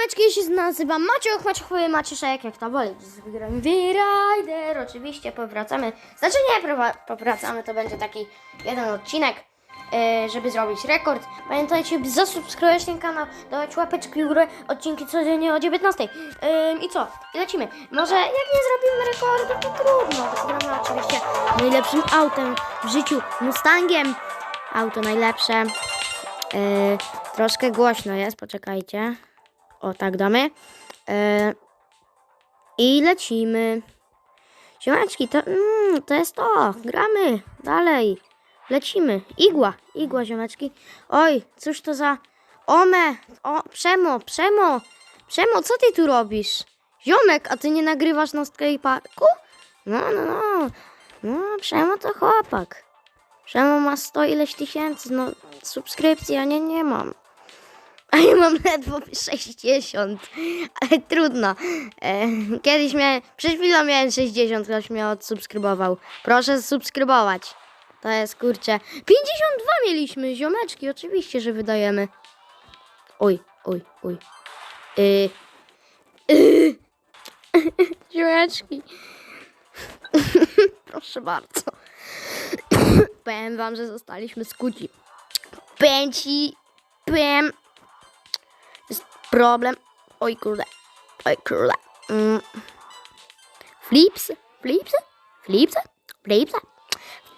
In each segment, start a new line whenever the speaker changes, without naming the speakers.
ziomeczki, ja się nazywam Maciek, Maciek, Maciszek, jak to woli. Z wygrałem V-Rider, oczywiście powracamy. Znaczy nie powracamy, to będzie taki jeden odcinek, e, żeby zrobić rekord. Pamiętajcie, by zasubskrybować ten kanał, dawać łapeczki w górę, odcinki codziennie o 19. Ym, I co? I lecimy. Może jak nie zrobimy rekordu, to trudno. Gramy oczywiście najlepszym autem w życiu, Mustangiem. Auto najlepsze. Yy, troszkę głośno jest, poczekajcie. O, tak damy. Yy, I lecimy. Ziomeczki, to, mm, to jest to. Gramy. Dalej. Lecimy. Igła. Igła, ziomeczki. Oj, cóż to za... Ome. O, Przemo, Przemo. Przemo, co ty tu robisz? Ziomek, a ty nie nagrywasz na skateparku? No, no, no. No, Przemo to chłopak. Przemo ma 100 ileś tysięcy, no subskrypcji, a nie, nie mam. A ja mam ledwo 60, ale trudno. E, kiedyś miałem, przed chwilą miałem 60, ktoś mnie odsubskrybował. Proszę subskrybować. To jest kurczę. 52 mieliśmy, ziomeczki, oczywiście, że wydajemy. Oj, oj, oj. Y, y, ziomeczki. Proszę bardzo. Powiem wam, że zostaliśmy skuci. Pęci, powiem. Jest problem. Oj kurde, oj kurde. Mm. Flips, flips, flips, flips,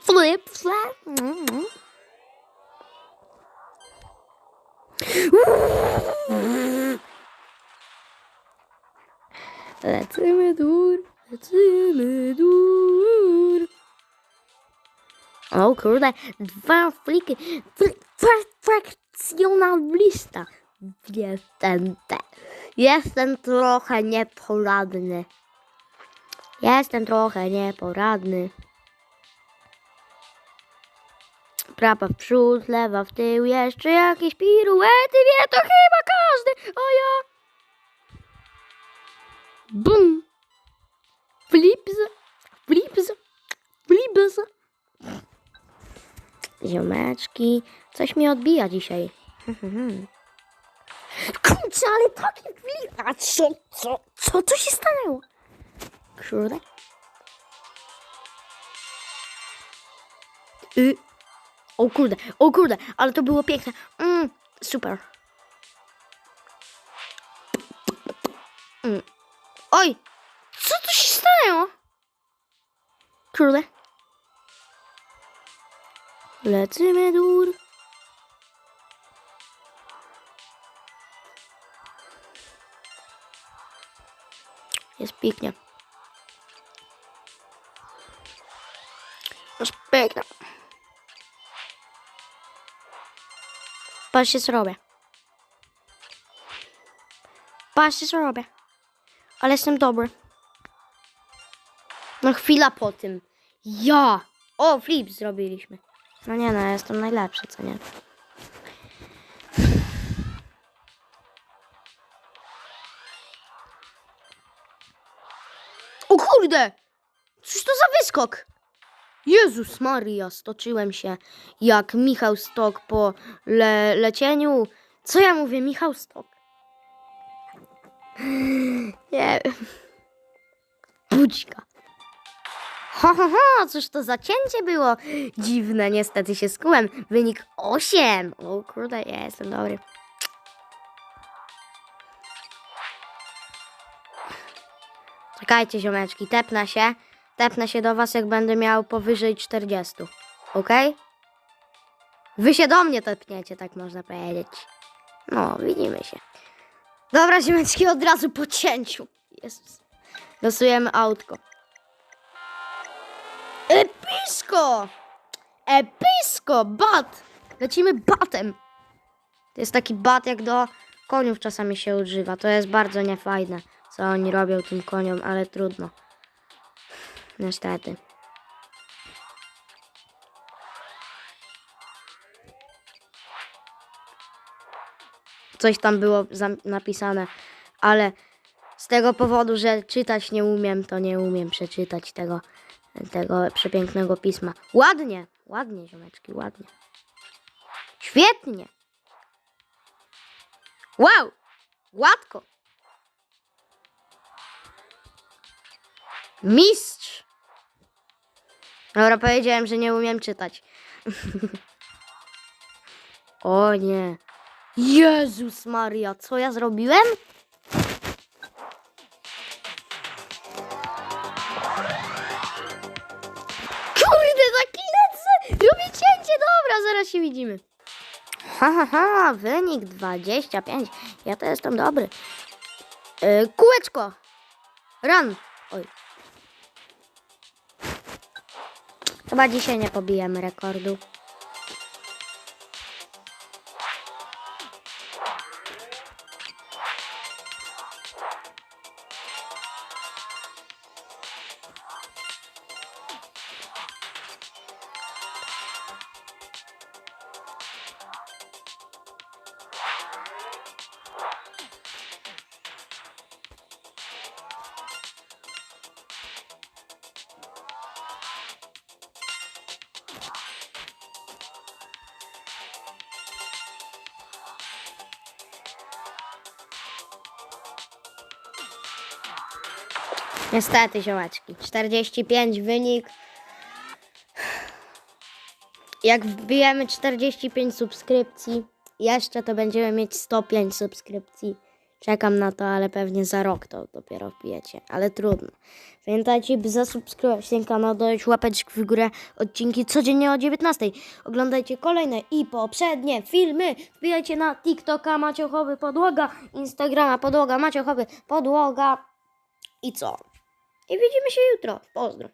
flips. Mm. Lecimy dur, lecimy dur. O kurde, dwa fliki. Fl- fra- Frakcjonalista. Jestem te. Jestem trochę nieporadny. Jestem trochę nieporadny. Prawa w przód, lewa w tył, jeszcze jakieś piruety, wie to chyba każdy, a ja... Bum! Flips, flips, flips. Ziomeczki, coś mi odbija dzisiaj. Kurczę, ale takie chwili... A co, co, co tu się stanęło? Kurde. Y. O kurde, o kurde, ale to było piękne. Mm, super. Mm. Oj, co tu się stanęło? Kurde. Lecimy dur. Jest pięknie. Jest pięknie. Patrzcie co robię. Patrzcie co robię. Ale jestem dobry. No chwila po tym. Ja! O, flip zrobiliśmy. No nie no, jestem najlepszy, co nie? Kurde! Cóż to za wyskok? Jezus Maria, stoczyłem się jak Michał Stok po le lecieniu. Co ja mówię, Michał Stok? Nie wiem. Bućka. Ho, ho, ho, cóż to za cięcie było dziwne, niestety się skułem. Wynik 8. O kurde, jestem dobry. Czekajcie, ziomeczki, tepnę się. Tepnę się do was, jak będę miał powyżej 40. Ok? Wy się do mnie tepniecie, tak można powiedzieć. No, widzimy się. Dobra, ziomeczki, od razu po cięciu. Jezus. Losujemy autko. Episko! Episko! Bat! Lecimy batem. To jest taki bat, jak do koniów czasami się używa. To jest bardzo niefajne, co oni robią tym koniom, ale trudno. Niestety. Coś tam było napisane, ale z tego powodu, że czytać nie umiem, to nie umiem przeczytać tego, tego przepięknego pisma. Ładnie, ładnie, ziomeczki, ładnie. Świetnie. Wow, gładko. Mistrz! Dobra, powiedziałem, że nie umiem czytać. o nie. Jezus Maria, co ja zrobiłem? Kurde, lecę! Robię cięcie, dobra, zaraz się widzimy. Ha, ha, ha, wynik 25. Ja to jestem dobry. Yy, kółeczko. Run. Oj. Chyba dzisiaj nie pobijemy rekordu. Niestety, ziołaczki. 45 wynik. Jak wbijemy 45 subskrypcji, jeszcze to będziemy mieć 105 subskrypcji. Czekam na to, ale pewnie za rok to dopiero wbijecie, ale trudno. Pamiętajcie, by zasubskrybować ten kanał, dać łapeczki w górę, odcinki codziennie o 19. Oglądajcie kolejne i poprzednie filmy. Wbijajcie na TikToka Maciochowy Podłoga, Instagrama Podłoga Maciochowy Podłoga i co? I widzimy się jutro. Pozdro.